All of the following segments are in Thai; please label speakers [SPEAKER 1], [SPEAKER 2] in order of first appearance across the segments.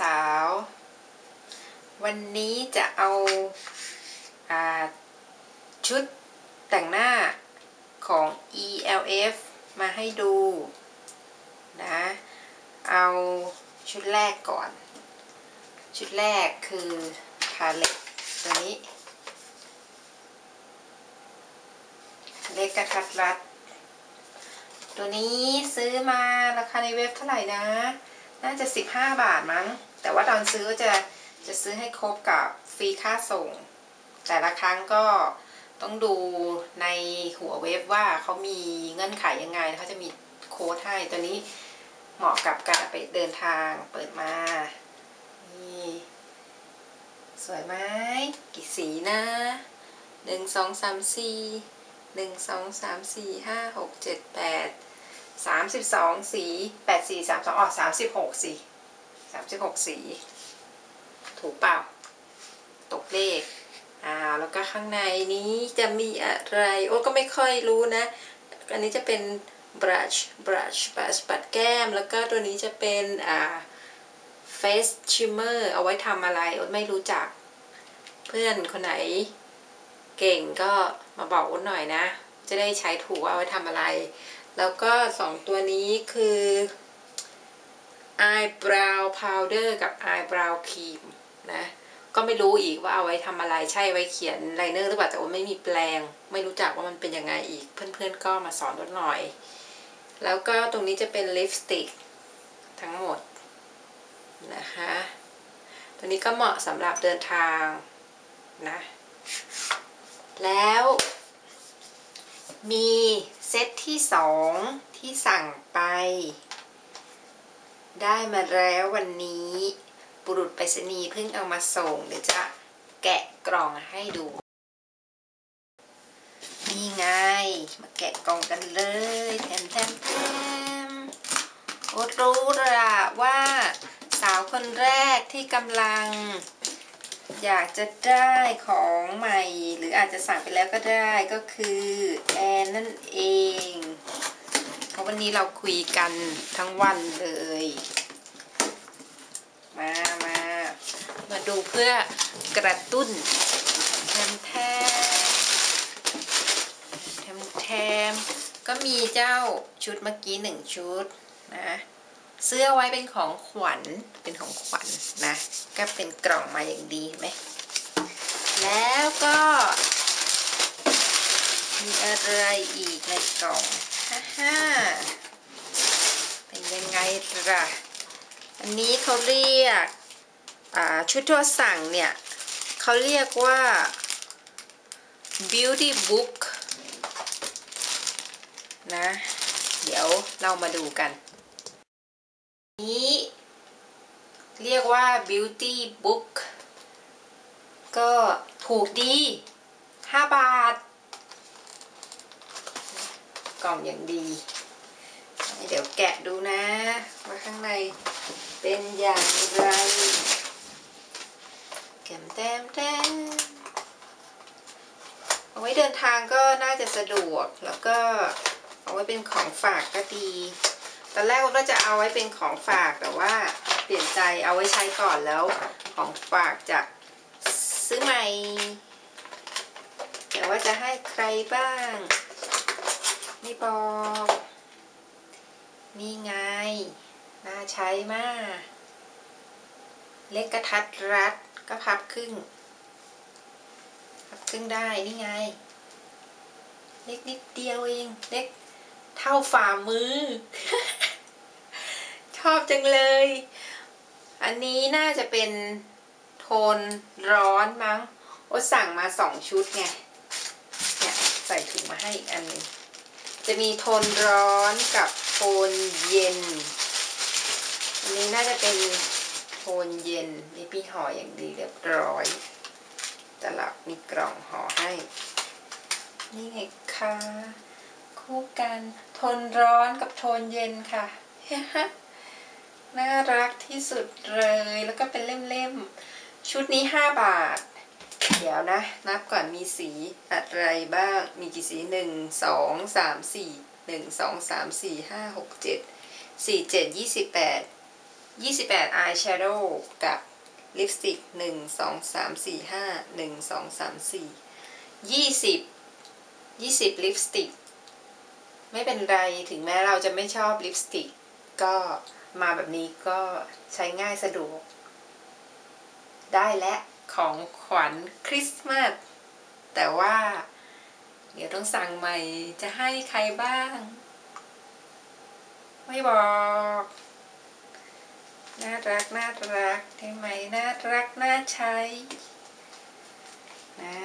[SPEAKER 1] สาวๆ วันนี้จะเอาอาชุดแต่งหน้าของ ELF มาให้ดูนะ เอาชุดแรกก่อน ชุดแรกคือพาเลตตัวนี้ เล็กกระทัดรัด ตัวนี้ซื้อมาราคาในเว็บเท่าไหร่นะ น่าจะ 15 บาทมั้ง แต่ว่าตอนซื้อจะจะซื้อให้ครบกับฟรีค่าส่ง แต่ละครั้งก็ต้องดูในหัวเว็บว่าเขามีเงื่อนไขยังไงเขาจะมีโค้ดให้ตัวนี้เหมาะกับการไปเดินทางเปิดมา นี่ สวยไหมกี่สีนะหนึ่งสองสามสี่หนึ่งสองสามสี่ห้าหกเจ็ดแปด สามสิบสองสีแปดสีสามสองอ๋อสามสิบหกสีสามสิบหกสี ถูกเปล่า ตกเลขอ่าแล้วก็ข้างในนี้จะมีอะไร โอ้ก็ไม่ค่อยรู้นะ อันนี้จะเป็น brush brush brush ปัดแก้ม แล้วก็ตัวนี้จะเป็นอ่า face shimmer เอาไว้ทำอะไรโอ๊ตไม่รู้จัก เพื่อนคนไหนเก่งก็มาบอกโอ๊ตหน่อยนะ จะได้ใช้ถูกเอาไว้ทำอะไร แล้วก็สองตัวนี้คือ eyebrow powder กับ eyebrow cream นะ ก็ไม่รู้อีกว่าเอาไว้ทำอะไรใช่ไว้เขียนไลเนอร์หรือเปล่าแต่ว่าไม่มีแปลง ไม่รู้จักว่ามันเป็นยังไงอีก เพื่อนๆก็มาสอนดหน่อย แล้วก็ตรงนี้จะเป็นลิปสติกทั้งหมดนะคะตัวนี้ก็เหมาะสำหรับเดินทางนะ แล้ว มีเซตที่สองที่สั่งไป ได้มาแล้ววันนี้บุรุษไปรษณีย์เพิ่งเอามาส่ง เดี๋ยวจะแกะกล่องให้ดู นี่ไง มาแกะกล่องกันเลยแถมแถมแถมโอรู้ละว่าสาวคนแรกที่กำลัง อยากจะได้ของใหม่ อาจจะสั่งไปแล้วก็ได้ก็คือแอนนั่นเองเพราะวันนี้เราคุยกันทั้งวันเลย มามามาดูเพื่อกระตุ้นแถมแถมแถมแถมก็มีเจ้าชุดเมื่อกี้หนึ่งชุดนะเสื้อไว้เป็นของขวัญเป็นของขวัญนนะ ก็เป็นกล่องมาอย่างดีไหมแล้วก็ มีอะไรอีกในกล่องฮ่าฮ่าเป็นยังไงล่ะ อันนี้เขาเรียกชุดที่สั่งเนี่ยเขาเรียกว่า beauty book นะ เดี๋ยวเรามาดูกัน นี้ เรียกว่า beauty book ก็ถูกดี 5 บาท กล่องอย่างดี เดี๋ยวแกะดูนะ ว่าข้างในเป็นอย่างไรแกมแต้มแต้มเอาไว้เดินทางก็น่าจะสะดวกแล้วก็เอาไว้เป็นของฝากก็ดีตอนแรกว่าจะเอาไว้เป็นของฝากแต่ว่าเปลี่ยนใจเอาไว้ใช้ก่อนแล้ว ของฝากจะซื้อใหม่แต่ว่าจะให้ใครบ้าง ไม่บอก นี่ไง น่าใช้มาก เล็กกระทัดรัดก็พับครึ่ง พับครึ่งได้ นี่ไง เล็กนิดเดียวเอง เล็กเท่าฝ่ามือ ชอบจังเลย อันนี้น่าจะเป็นโทนร้อนมั้ง โอสั่งมาสองชุดไง เนี่ย ใส่ถุงมาให้อีกอันนึง จะมีโทนร้อนกับโทนเย็น อันนี้น่าจะเป็นโทนเย็นมีพี่ห่ออย่างดีเรียบร้อยตลับมีกล่องห่อให้ นี่ไงคะคู่กันโทนร้อนกับโทนเย็นค่ะน่ารักที่สุดเลยแล้วก็เป็นเล่มๆชุดนี้ 5 บาท เดี๋ยวนะ นับก่อนมีสีอะไรบ้าง มีกี่สีหนึ่งสองสามสี่หนึ่งสองสามสี่ห้าหกเจ็ดสี่เจ็ดยี่สิบแปด28 อายแชโดว์กับลิปสติก 1 2 3 4 5 1 2 3 4 20 20 ลิปสติก ไม่เป็นไรถึงแม้เราจะไม่ชอบลิปสติก ก็มาแบบนี้ก็ใช้ง่ายสะดวก ได้และ ของขวัญคริสต์มาสแต่ว่า เดี๋ยวต้องสั่งใหม่จะให้ใครบ้าง ไม่บอก น่ารักน่ารักได้ไหมน่ารักน่าใช้นะ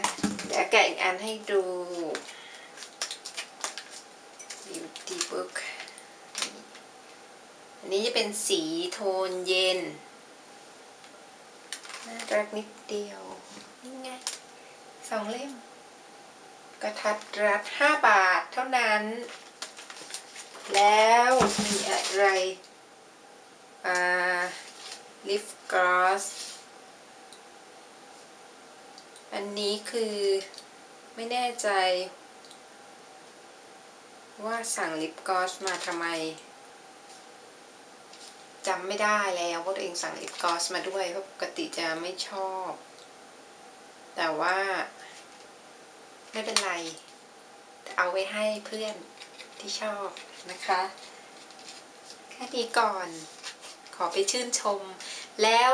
[SPEAKER 1] เดี๋ยวแกะอีกอันให้ดู Beauty Book อันนี้จะเป็นสีโทนเย็น น่ารักนิดเดียวนี่ไงสองเล่ม กระทัดรัดห้าบาทเท่านั้น แล้วมีอะไรอ่าลิปกลอสอันนี้คือไม่แน่ใจว่าสั่งลิปกลอสมาทำไม จำไม่ได้แล้วว่าตัวเองสั่งลิปกลอสมาด้วยเพราะปกติจะไม่ชอบ แต่ว่า ไม่เป็นไร เอาไว้ให้เพื่อนที่ชอบนะคะ แค่นี้ก่อนขอไปชื่นชม แล้ว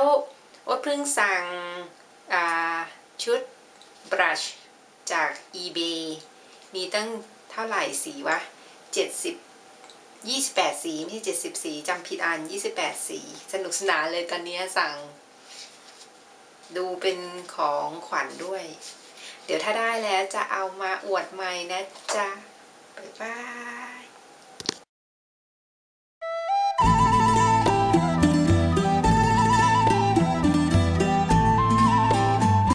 [SPEAKER 1] อ๊ตเพิ่งสั่งชุดบรัชจาก eBay มีตั้งเท่าไหร่สีวะ 70 28 สีไม่ใช่70 สีจำผิดอ่าน 28 สี สนุกสนานเลยตอนนี้สั่ง ดูเป็นของขวัญด้วย เดี๋ยวถ้าได้แล้วจะเอามาอวดใหม่นะจ๊ะ บ๊ายบาย